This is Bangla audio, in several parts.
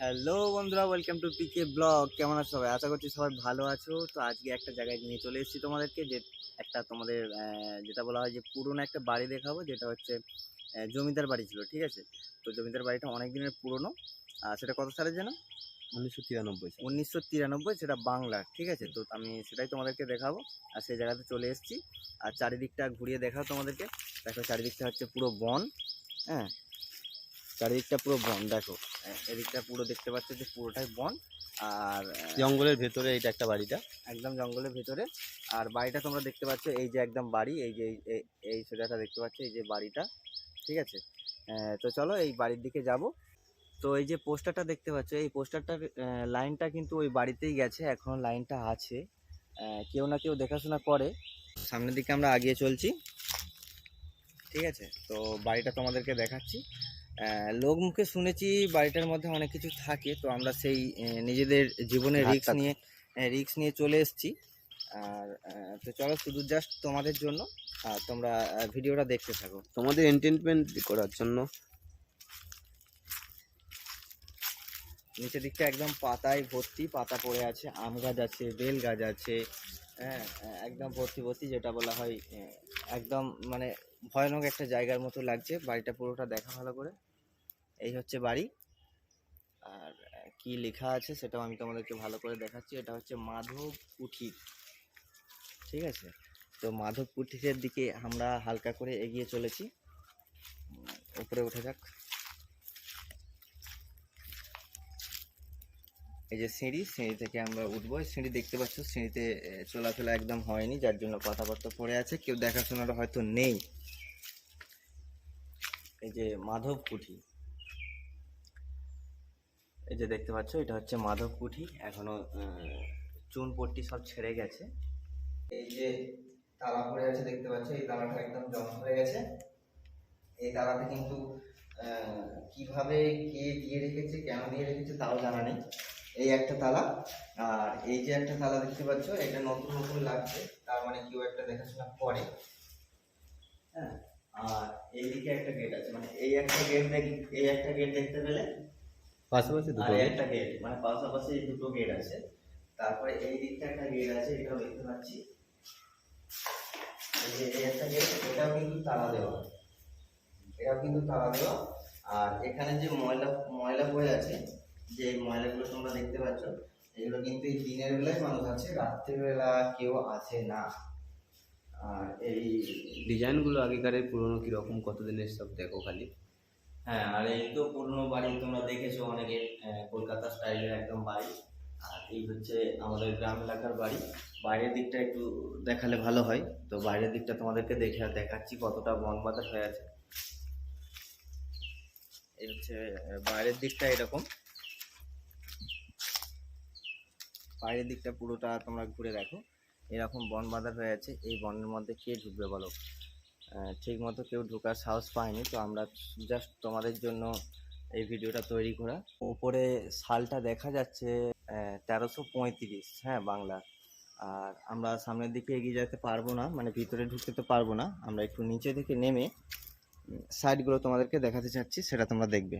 হ্যালো বন্ধুরা ওয়েলকাম টু পিকে ব্লগ কেমন আছো সবাই? আশা করছি সবাই ভালো আছো। তো আজকে একটা জায়গায় নিয়ে চলে এসেছি তোমাদেরকে যে একটা তোমাদের যেটা বলা হয় যে পুরনো একটা বাড়ি দেখাবো যেটা হচ্ছে জমিদার বাড়ি ছিল ঠিক আছে? তো জমিদার বাড়িটা অনেক দিনের পুরনো। আর সেটা কত সালে যেন উনিশশো তিরানব্বই উনিশশো তিরানব্বই সেটা বাংলার ঠিক আছে? তো আমি সেটাই তোমাদেরকে দেখাবো আর সেই জায়গাতে চলে এসেছি। আর চারিদিকটা ঘুরিয়ে দেখাও তোমাদেরকে। দেখো চারিদিকটা হচ্ছে পুরো বন হ্যাঁ? চারিদিকটা পুরো বন দেখো। এ- এদিকটা পুরো দেখতে পাচ্ছ যে পুরোটাই বন। আর জঙ্গলের ভেতরে এইটা একটা বাড়িটা। একদম জঙ্গলের ভেতরে। আর বাড়িটা তোমরা দেখতে পাচ্ছ এই যে একদম বাড়ি এই যে এই- সোজাটা দেখতে পাচ্ছ এই যে বাড়িটা। ঠিক আছে? তো চলো এই বাড়ির দিকে যাব। তো এই যে পোস্টারটা দেখতে পাচ্ছ এই পোস্টারটার লাইনটা কিন্তু ওই বাড়িতেই গেছে এখনও লাইনটা আছে। কেউ না কেউ দেখাশোনা করে। সামনের দিকে আমরা আগিয়ে চলছি। ঠিক আছে? তো বাড়িটা তোমাদেরকে দেখাচ্ছি। লোক মুখে শুনেছি বাড়িটার মধ্যে অনেক কিছু থাকে তো আমরা সেই নিজেদের জীবনের রিস্ক হাতটা- নিয়ে রিস্ক নিয়ে চলে এসেছি। আর তো চলো শুধু জাস্ট তোমাদের জন্য আর তোমরা ভিডিওটা দেখতে থাকো। তোমাদের এন্টারটেনমেন্ট করার জন্য। নিচের দিকটা একদম পাতায় ভর্তি পাতা পড়ে আছে আম গাছ আছে বেল গাছ আছে হ্যাঁ একদম ভর্তি ভর্তি যেটা বলা হয় একদম মানে ভয়ানক একটা জায়গার মতো লাগছে। বাড়িটা পুরোটা দেখা ভালো করে। এই হচ্ছে বাড়ি। আর কি লেখা আছে সেটাও আমি তোমাদেরকে ভালো করে দেখাচ্ছি। এটা হচ্ছে মাধব কুঠির। ঠিক আছে? তো মাধব কুঠিরের দিকে আমরা হালকা করে এগিয়ে চলেছি। উপরে উঠে যাক। এই যে সিঁড়ি সিঁড়ি থেকে আমরা উঠবো। সিঁড়ি দেখতে পাচ্ছ সিঁড়িতে আহ, চলাফেরা একদম হয়নি যার জন্য কথাবার্তা পড়ে আছে। কেউ দেখাশোনাটা হয়তো নেই। এই যে মাধব কুঠি যে দেখতে পাচ্ছ, এটা হচ্ছে মাধব কুঠি। এখনও চুন পট্টি সব ছেড়ে গেছে। এই যে তালা পড়ে আছে, দেখতে পাচ্ছ, এই তালাটা একদম জং হয়ে গেছে। এই তালাতে কিন্তু কীভাবে কে দিয়ে রেখেছে, কেন দিয়ে রেখেছে তাও জানা নেই। এই একটা তালা, আর এই যে একটা তালা দেখতে পাচ্ছ, এটা নতুন নতুন লাগছে, তার মানে কেউ একটা দেখাশোনা করে। হ্যাঁ আর এইদিকে একটা গেট আছে মানে এই একটা গেট দেখ, এই একটা গেট দেখতে পেলে পাশাপাশি দুটো একটা গেট মানে পাশাপাশি দুটো গেট আছে। তারপরে এই দিকটা একটা গেট আছে এটাও দেখতে পাচ্ছি। একটা গেট এটাও কিন্তু তালা দেওয়া। এটাও কিন্তু তালা দেওয়া। আর এখানে যে ময়লা ময়লা পড়ে আছে যে ময়লাগুলো তোমরা দেখতে পাচ্ছ এগুলো কিন্তু এই দিনের বেলায় মানুষ আছে রাত্রিবেলা কেউ আসে না। আর এই ডিজাইনগুলো আগেকারের পুরনো কীরকম? কতদিনের সব দেখো খালি? হ্যাঁ আর এই তো পুরনো বাড়ি তোমরা দেখেছ, অনেকে কলকাতা স্টাইলের একদম বাড়ি। আর এই হচ্ছে আমাদের গ্রাম এলাকার বাড়ি। বাইরের দিকটা একটু দেখালে ভালো হয়। তো বাইরের দিকটা তোমাদেরকে দেখে দেখাচ্ছি কতটা বন বাতাস হয়ে আছে। এই হচ্ছে বাইরের দিকটা এরকম। বাইরের দিকটা পুরোটা তোমরা ঘুরে দেখো। এরকম বন বাঁধা হয়ে আছে। এই বনের মধ্যে কে ঢুকবে বলো? আহ, ঠিক মতো কেউ ঢোকার সাহস পায়নি তো আমরা জাস্ট তোমাদের জন্য এই ভিডিওটা তৈরি করা। উপরে সালটা দেখা যাচ্ছে তেরোশো পঁয়ত্রিশ হ্যাঁ বাংলা। আর আমরা সামনের দিকে এগিয়ে যেতে পারব না মানে ভিতরে ঢুকতে তো পারব না। আমরা একটু নিচে থেকে নেমে সাইডগুলো তোমাদেরকে দেখাতে চাচ্ছি সেটা তোমরা দেখবে।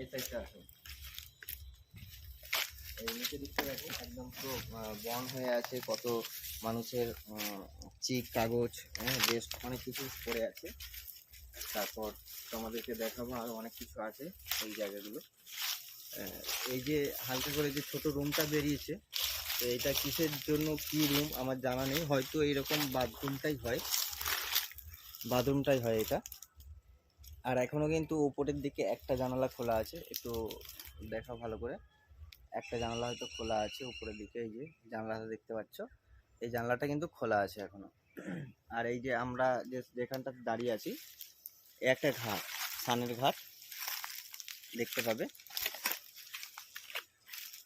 এই সাইডটা এই নিচে দিকটা দেখো একদম পুরো বন হয়ে আছে, কত মানুষের চিক, কাগজ হ্যাঁ বেশ অনেক কিছু পড়ে আছে। তারপর তোমাদেরকে দেখাবো আরও অনেক কিছু আছে এই জায়গাগুলো। এই যে হালকা করে যে ছোট রুমটা বেরিয়েছে, তো এটা কিসের জন্য কি রুম আমার জানা নেই, হয়তো এইরকম বাথরুমটাই হয়। বাথরুমটাই হয় এটা। আর এখনও কিন্তু ওপরের দিকে একটা জানালা খোলা আছে, একটু দেখা ভালো করে। একটা জানলা হয়তো খোলা আছে উপরের দিকে, এই যে জানলাটা দেখতে পাচ্ছ। এই জানলাটা কিন্তু খোলা আছে এখনও। আর এই যে আমরা যে যেখানটাতে দাঁড়িয়ে আছি একটা ঘাট, সানের ঘাট। দেখতে পাবে।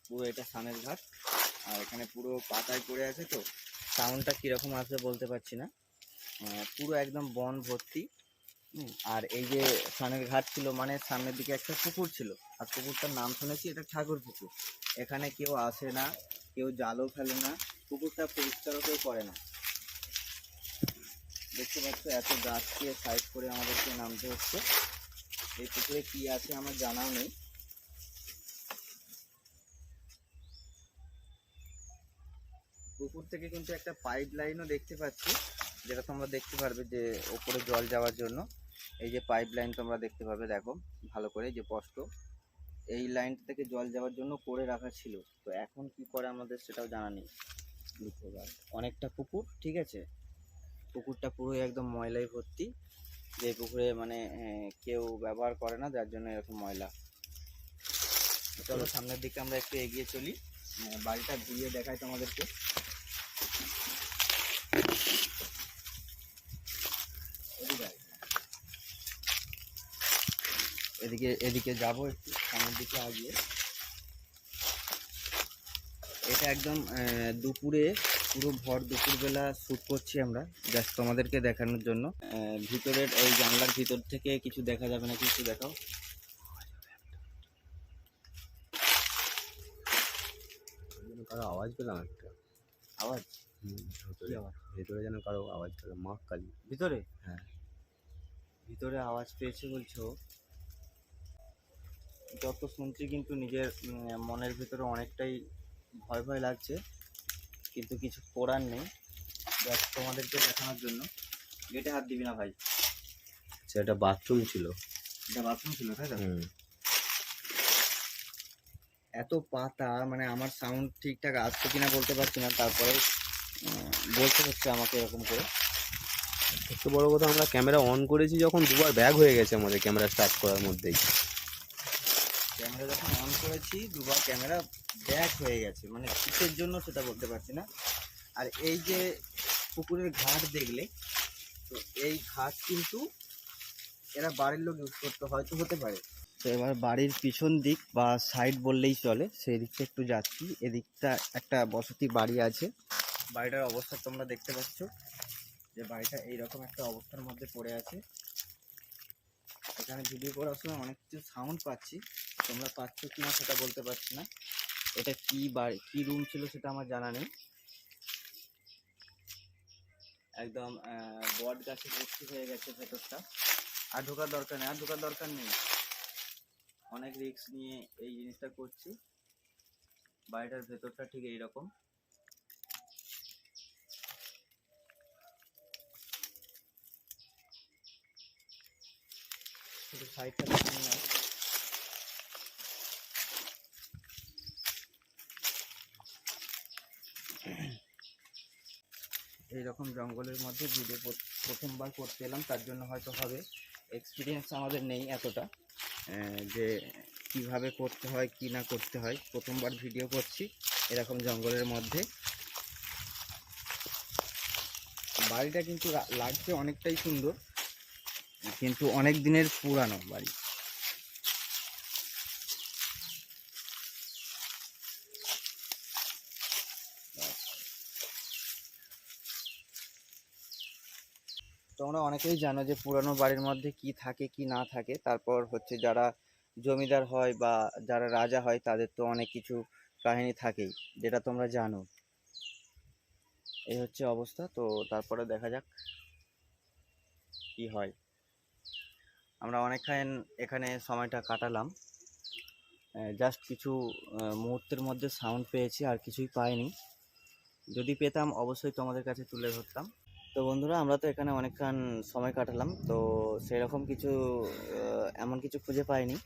পুরো এটা সানের ঘাট। আর এখানে পুরো পাতায় পড়ে আছে তো। সাউন্ডটা কীরকম আসবে বলতে পারছি না। পুরো একদম বন ভর্তি। আর এই যে সানের ঘাট ছিল মানে সামনের দিকে একটা পুকুর ছিল। আর পুকুরটার নাম শুনেছি, এটা ঠাকুর পুকুর। এখানে কেউ আসে না, কেউ জালও ফেলে না, পুকুরটা পরিষ্কারও কেউ করে না। দেখতে পাচ্ছ, এত গাছকে সাইড করে আমাদেরকে নামতে হচ্ছে। এই পুকুরে কি আছে আমার জানাও নেই। পুকুর থেকে কিন্তু একটা পাইপ লাইনও দেখতে পাচ্ছি। যেটা তোমরা দেখতে পারবে যে ওপরে জল যাওয়ার জন্য, এই যে পাইপ লাইন তোমরা দেখতে পাবে, দেখো, ভালো করে যে স্পষ্ট। এই লাইন থেকে জল যাওয়ার জন্য করে রাখা ছিল। তো এখন কি করে আমাদের সেটাও জানা নেই। অনেকটা পুকুর, ঠিক আছে? পুকুরটা পুরো একদম ময়লায় ভর্তি। যে পুকুরে মানে কেউ ব্যবহার করে না, যার জন্য এরকম ময়লা। চলো সামনের দিকে আমরা একটু এগিয়ে চলি। বাড়িটা ঘুরিয়ে দেখাই তোমাদেরকে এদিকে আয়। এদিকে এদিকে যাব একটু সামনের দিকে আগিয়ে। এটা একদম দুপুরে পুরো ভর দুপুরবেলা শ্যুট করছি আমরা জাস্ট তোমাদেরকে দেখানোর জন্য। ভিতরের ওই জানলার ভিতর থেকে কিছু দেখা যাবে না কিছু দেখাও। কারও আওয়াজ পেলাম একটা। আওয়াজ? আওয়াজ? ভেতরে যেন কারও আওয়াজ পেলাম মা কালী ভিতরে? হ্যাঁ। ভিতরে আওয়াজ পেয়েছে বলছো? যত শুনছি কিন্তু নিজের মনের ভিতরে অনেকটাই ভয় ভয় লাগছে। কিন্তু কিছু করার নেই। জাস্ট তোমাদেরকে দেখানোর জন্য। গেটে হাত দিবি না ভাই। সেটা বাথরুম ছিল। এটা বাথরুম ছিল তাই তো? এত পাতা মানে আমার সাউন্ড ঠিকঠাক আসছে কিনা বলতে পারছি না। তারপরে বলতে হচ্ছে আমাকে এরকম করে। সবচেয়ে বড় কথা আমরা ক্যামেরা অন করেছি যখন দুবার ব্যাগ হয়ে গেছে আমাদের ক্যামেরা স্টার্ট করার মধ্যেই। ক্যামেরা যখন অন করেছি দুবার ক্যামেরা ব্যাক হয়ে গেছে। মানে কিসের জন্য সেটা বলতে পারছি না। আর এই যে পুকুরের ঘাট দেখলে তো এই ঘাট কিন্তু এরা বাড়ির লোক ইউজ করতে হয়তো হতে পারে। তো এবার বাড়ির পিছন দিক বা সাইড বললেই চলে সেই দিকটা একটু যাচ্ছি। এদিকটা একটা বসতি বাড়ি আছে। বাড়িটার অবস্থা তোমরা দেখতে পাচ্ছ। যে বাড়িটা এইরকম একটা অবস্থার মধ্যে পড়ে আছে। এখানে ভিডিও করার সময় অনেক কিছু সাউন্ড পাচ্ছি। তোমরা পাচ্ছ কিনা সেটা বলতে পারছি না। এটা কি বাড়ি, কি রুম ছিল সেটা আমার জানা নেই। একদম বট গাছে ভর্তি হয়ে গেছে ভেতরটা। আর ঢোকার দরকার নেই, আর ঢোকার দরকার নেই। অনেক রিস্ক নিয়ে এই জিনিসটা করছি। বাড়িটার ভেতরটা ঠিক এইরকম। শুধু সাইডটা দেখে নিয়ে আয়। এইরকম জঙ্গলের মধ্যে ভিডিও প্রথমবার করতে এলাম, তার জন্য হয়তো হবে। এক্সপিরিয়েন্স আমাদের নেই এতটা যে কীভাবে করতে হয়, কি না করতে হয়। প্রথমবার ভিডিও করছি এরকম জঙ্গলের মধ্যে। বাড়িটা কিন্তু লাগছে অনেকটাই সুন্দর, কিন্তু অনেক দিনের পুরানো বাড়ি। তোমরা অনেকেই জানো যে পুরানো বাড়ির মধ্যে কি থাকে, কি না থাকে। তারপর হচ্ছে যারা জমিদার হয় বা যারা রাজা হয়, তাদের তো অনেক কিছু কাহিনী থাকেই, যেটা তোমরা জানো। এই হচ্ছে অবস্থা। তো তারপরে দেখা যাক কি হয়। আমরা অনেকক্ষণ এখানে সময়টা কাটালাম। জাস্ট কিছু মুহূর্তের মধ্যে সাউন্ড পেয়েছি, আর কিছুই পাইনি। যদি পেতাম, অবশ্যই তোমাদের কাছে তুলে ধরতাম। তো বন্ধুরা আমরা তো এখানে অনেকক্ষণ সময় কাটালাম তো সেরকম কিছু এমন কিছু খুঁজে পাইনি।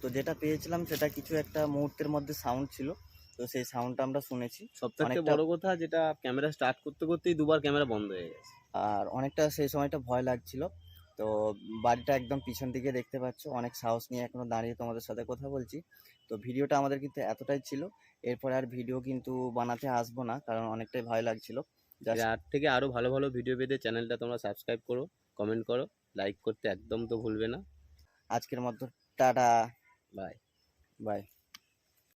তো যেটা পেয়েছিলাম সেটা কিছু একটা মুহূর্তের মধ্যে সাউন্ড ছিল তো সেই সাউন্ডটা আমরা শুনেছি। সব থেকে বড় কথা যেটা ক্যামেরা স্টার্ট করতে করতেই দুবার ক্যামেরা বন্ধ হয়ে গেছে। আর অনেকটা সেই সময়টা ভয় লাগছিল তো বাড়িটা একদম পিছন দিকে দেখতে পাচ্ছ অনেক সাহস নিয়ে এখনও দাঁড়িয়ে তোমাদের সাথে কথা বলছি। তো ভিডিওটা আমাদের কিন্তু এতটাই ছিল এরপরে আর ভিডিও কিন্তু বানাতে আসব না কারণ অনেকটাই ভয় লাগছিল। আর থেকে আরও ভালো ভালো ভিডিও পেতে চ্যানেলটা তোমরা সাবস্ক্রাইব করো কমেন্ট করো লাইক করতে একদম তো ভুলবে না। আজকের মতো টাটা। Bye bye